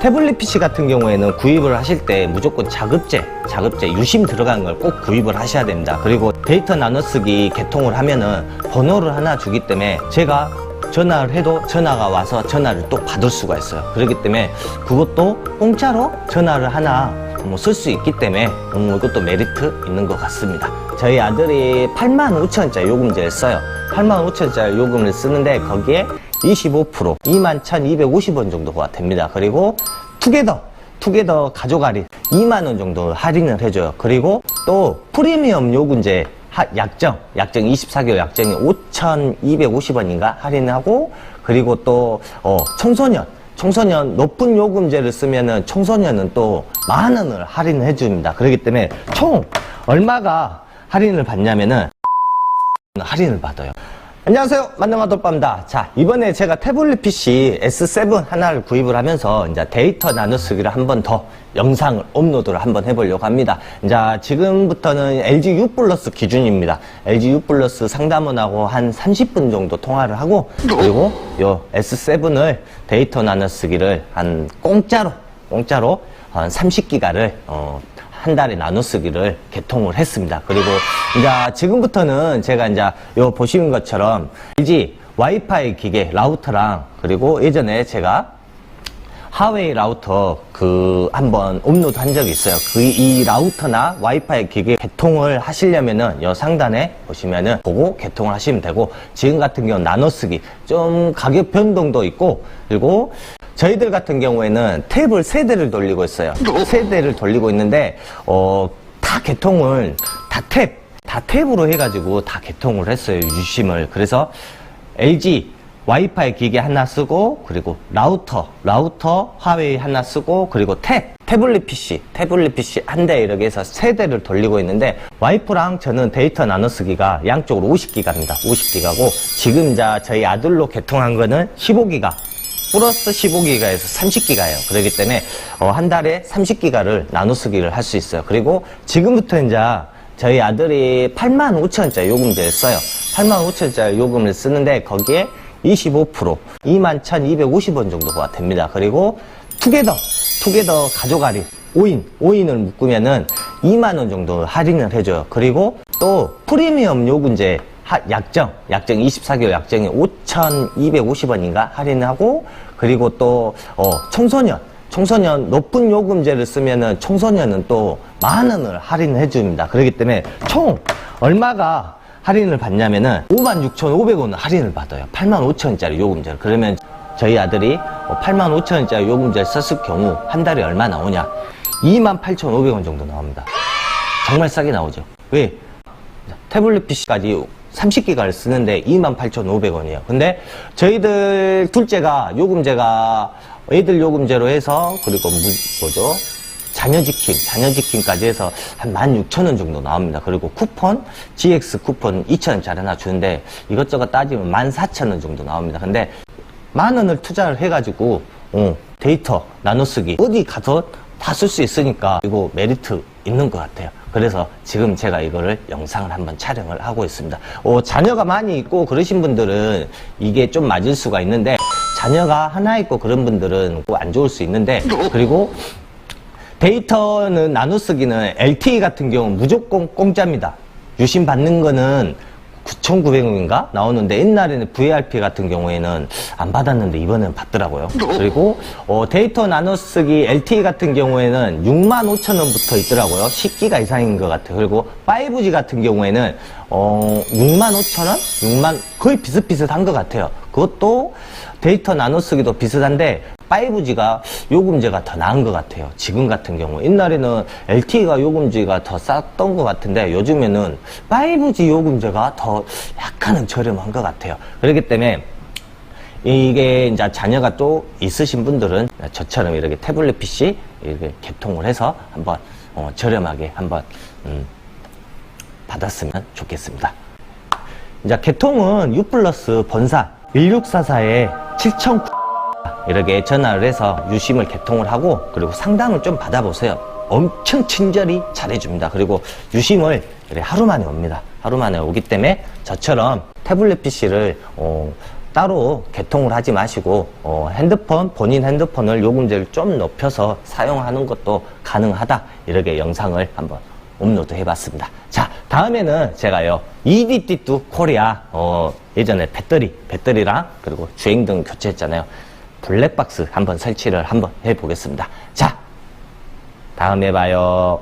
태블릿 PC 같은 경우에는 구입을 하실 때 무조건 자급제, 자급제, 유심 들어간 걸 꼭 구입을 하셔야 됩니다. 그리고 데이터 나눠쓰기 개통을 하면은 번호를 하나 주기 때문에 제가 전화를 해도 전화가 와서 전화를 또 받을 수가 있어요. 그렇기 때문에 그것도 공짜로 전화를 하나 뭐쓸수 있기 때문에 음, 이것도 메리트 있는 것 같습니다. 저희 아들이 8만 5천원짜리 요금제를 써요. 8만 5천원짜리 요금을 쓰는데 거기에 25% 2만 1,250원 정도가 됩니다. 그리고 투게더 투게더 가족 할인 2만 원 정도 할인을 해줘요. 그리고 또 프리미엄 요금제 하- 약정, 약정 24개월 약정이 5,250원인가 할인하고 그리고 또 어, 청소년 청소년 높은 요금제를 쓰면은 청소년은 또 만 원을 할인해 줍니다. 그렇기 때문에 총 얼마가 할인을 받냐면은 할인을 받아요. 안녕하세요. 만능아돌빠입니다. 자, 이번에 제가 태블릿 PC S7 하나를 구입을 하면서 이제 데이터 나눠쓰기를 한 번 더 영상을 업로드를 한번 해보려고 합니다. 이제 지금부터는 LG U 플러스 기준입니다. LG U 플러스 상담원하고 한 30분 정도 통화를 하고 그리고 요 S7을 데이터 나눠쓰기를 한 공짜로 공짜로 한 30기가를 어, 한 달에 나눠 쓰기를 개통을 했습니다. 그리고 이제 지금부터는 제가 이제 요 보시는 것처럼 LG 와이파이 기계 라우터랑 그리고 예전에 제가 하웨이 라우터 그 한번 업로드 한 적이 있어요. 그 이 라우터나 와이파이 기계 개통을 하시려면은 요 상단에 보시면은 보고 개통을 하시면 되고 지금 같은 경우 나눠 쓰기 좀 가격 변동도 있고 그리고 저희들 같은 경우에는 탭을 세 대를 돌리고 있어요. 세 대를 돌리고 있는데 어 다 개통을 다 탭, 다 탭으로 해가지고 다 개통을 했어요. 유심을. 그래서 LG 와이파이 기계 하나 쓰고 그리고 라우터 라우터 화웨이 하나 쓰고 그리고 탭 태블릿 PC 태블릿 PC 한 대 이렇게 해서 세 대를 돌리고 있는데 와이프랑 저는 데이터 나눠 쓰기가 양쪽으로 50기가입니다 50기가고 지금 자 저희 아들로 개통한 거는 15기가 플러스 15기가에서 30기가예요. 그렇기 때문에 어, 한 달에 30기가를 나눠 쓰기를 할 수 있어요. 그리고 지금부터 이제 저희 아들이 8만 5천원짜리 요금제를 써요. 8만 5천원짜리 요금을 쓰는데 거기에 25% 2만 1,250원 정도가 됩니다. 그리고 투게더 투게더 가족 할인 5인 5인을 묶으면은 2만 원 정도 할인을 해줘요. 그리고 또 프리미엄 요금제 하- 약정, 약정 24개월 약정이 5,250원인가 할인하고 그리고 또 어, 청소년, 청소년 높은 요금제를 쓰면은 청소년은 또 만 원을 할인해 줍니다. 그렇기 때문에 총 얼마가 할인을 받냐면은 56,500원 할인을 받아요. 85,000원짜리 요금제를. 그러면 저희 아들이 85,000원짜리 요금제를 썼을 경우 한 달에 얼마 나오냐? 28,500원 정도 나옵니다. 정말 싸게 나오죠. 왜? 태블릿 PC까지 30기가를 쓰는데 28,500원이에요. 근데 저희들 둘째가 요금제가 애들 요금제로 해서 그리고 무, 뭐죠? 자녀지킴, 자녀지킴까지 해서 한 16,000원 정도 나옵니다. 그리고 쿠폰, GX 쿠폰 2,000원짜리 하나 주는데 이것저것 따지면 14,000원 정도 나옵니다. 근데 만 원을 투자를 해가지고 어, 데이터 나눠쓰기 어디 가서 다 쓸 수 있으니까 이거 메리트 있는 것 같아요. 그래서 지금 제가 이거를 영상을 한번 촬영을 하고 있습니다. 어, 자녀가 많이 있고 그러신 분들은 이게 좀 맞을 수가 있는데 자녀가 하나 있고 그런 분들은 안 좋을 수 있는데 그리고 데이터는 나눠 쓰기는 LTE 같은 경우 무조건 공짜입니다. 유심 받는 거는 9,900원인가 나오는데 옛날에는 VRP 같은 경우에는 안 받았는데 이번에는 받더라고요. 그리고 어, 데이터 나눠 쓰기 LTE 같은 경우에는 6만 5천 원부터 있더라고요. 10기가 이상인 것 같아요. 그리고 5G 같은 경우에는 어, 6만 5천 원? 6만 거의 비슷비슷한 것 같아요. 그것도 데이터 나눠 쓰기도 비슷한데 5G가 요금제가 더 나은 것 같아요. 지금 같은 경우. 옛날에는 LTE가 요금제가 더 쌌던 것 같은데 요즘에는 5G 요금제가 더 약간은 저렴한 것 같아요. 그렇기 때문에 이게 이제 자녀가 또 있으신 분들은 저처럼 이렇게 태블릿 PC 이렇게 개통을 해서 한번 어, 저렴하게 한번 음, 받았으면 좋겠습니다. 이제 개통은 U 플러스 본사 1644에 7009 이렇게 전화를 해서 유심을 개통을 하고 그리고 상담을 좀 받아보세요. 엄청 친절히 잘해줍니다. 그리고 유심을 하루 만에 옵니다. 하루 만에 오기 때문에 저처럼 태블릿 PC를 어, 따로 개통을 하지 마시고 어, 핸드폰 본인 핸드폰을 요금제를 좀 높여서 사용하는 것도 가능하다 이렇게 영상을 한번 업로드 해봤습니다. 자 다음에는 제가요 EDD2 코리아 어, 예전에 배터리 배터리랑 그리고 주행등 교체했잖아요. 블랙박스 한번 설치를 한번 해보겠습니다. 자 다음에 봐요.